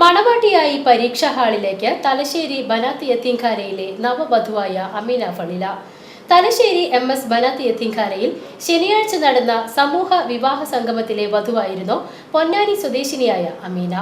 മണവാട്ടിയായി പരീക്ഷാ ഹാളിലേക്ക് തലശ്ശേരി ബനാത്ത് യത്തീംഖാനയിലെ നവവധുവായ അമീന ഫളില തലശ്ശേരി എം എസ് ബനാത്ത് യത്തീംഖാനയിൽ ശനിയാഴ്ച നടന്ന സമൂഹ വിവാഹ സംഗമത്തിലെ വധുവായിരുന്നു പൊന്നാനി സ്വദേശിനിയായ അമീന.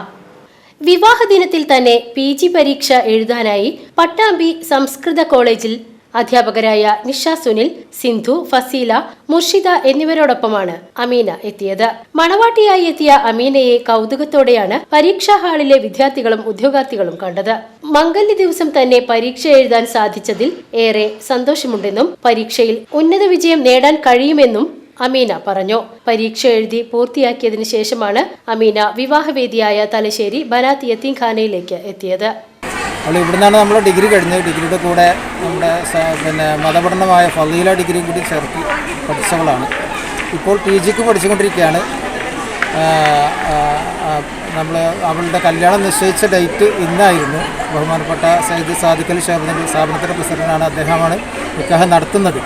വിവാഹ ദിനത്തിൽ തന്നെ പി ജി പരീക്ഷ എഴുതാനായി പട്ടാമ്പി സംസ്കൃത കോളേജിൽ അധ്യാപകരായ നിഷ സുനിൽ സിന്ധു ഫസീല മുർഷിദ എന്നിവരോടൊപ്പമാണ് അമീന എത്തിയത്. മണവാട്ടിയായി എത്തിയ അമീനയെ കൗതുകത്തോടെയാണ് പരീക്ഷാ ഹാളിലെ വിദ്യാർത്ഥികളും ഉദ്യോഗാർത്ഥികളും കണ്ടത്. മംഗല്യ ദിവസം തന്നെ പരീക്ഷ എഴുതാൻ സാധിച്ചതിൽ ഏറെ സന്തോഷമുണ്ടെന്നും പരീക്ഷയിൽ ഉന്നത വിജയം നേടാൻ കഴിയുമെന്നും അമീന പറഞ്ഞു. പരീക്ഷ എഴുതി പൂർത്തിയാക്കിയതിനു ശേഷമാണ് അമീന വിവാഹവേദിയായ തലശ്ശേരി ബനാത്ത് യത്തീംഖാനയിലേക്ക് എത്തിയത്. അവൾ ഇവിടുന്നാണ് നമ്മൾ ഡിഗ്രി കഴിഞ്ഞത്. ഡിഗ്രിയുടെ കൂടെ നമ്മുടെ പിന്നെ മതപഠനമായ ഫലീല ഡിഗ്രിയും കൂടി ചേർത്ത് പഠിച്ചവളാണ്. ഇപ്പോൾ പി ജിക്ക് പഠിച്ചുകൊണ്ടിരിക്കുകയാണ്. നമ്മൾ അവളുടെ കല്യാണം നിശ്ചയിച്ച ഡേറ്റ് ഇന്നായിരുന്നു. ബഹുമാനപ്പെട്ട സൈദ് സാദിക്കൽ ഷാബിന്റെ സ്ഥാപനത്തിന്റെ പ്രസിഡന്റാണ് അദ്ദേഹമാണ് നിക്കാഹ് നടത്തുന്നത്.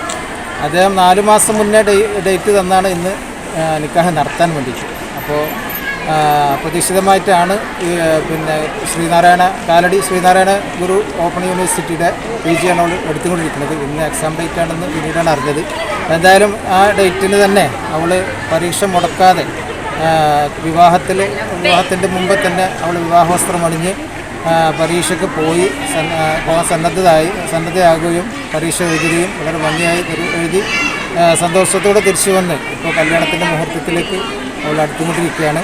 അദ്ദേഹം നാല് മാസം മുന്നേ ഡേറ്റ് തന്നാണ് ഇന്ന് നിക്കാഹം നടത്താൻ വേണ്ടിയിട്ട്. അപ്പോൾ പ്രതീക്ഷിതമായിട്ടാണ് പിന്നെ ശ്രീനാരായണ കാലടി ശ്രീനാരായണ ഗുരു ഓപ്പൺ യൂണിവേഴ്സിറ്റിയുടെ പി ജി ആണ് എടുത്തുകൊണ്ടിരിക്കുന്നത്. ഇന്ന് എക്സാം ഡേറ്റ് ആണെന്ന് പിന്നീടാണ് അറിഞ്ഞത്. എന്തായാലും ആ ഡേറ്റിന് തന്നെ അവൾ പരീക്ഷ മുടക്കാതെ വിവാഹത്തിൽ വിവാഹത്തിന്റെ മുമ്പ് തന്നെ അവൾ വിവാഹവസ്ത്രം അണിഞ്ഞ് പരീക്ഷയ്ക്ക് പോയി പോകാൻ സന്നദ്ധതായി സന്നദ്ധയാകുകയും പരീക്ഷ എഴുതുകയും വളരെ ഭംഗിയായി എഴുതി സന്തോഷത്തോടെ തിരിച്ചു വന്ന് ഇപ്പോൾ കല്യാണത്തിന്റെ മുഹൂർത്തത്തിലേക്ക് അവൾ അടുത്തുകൊണ്ടിരിക്കുകയാണ്.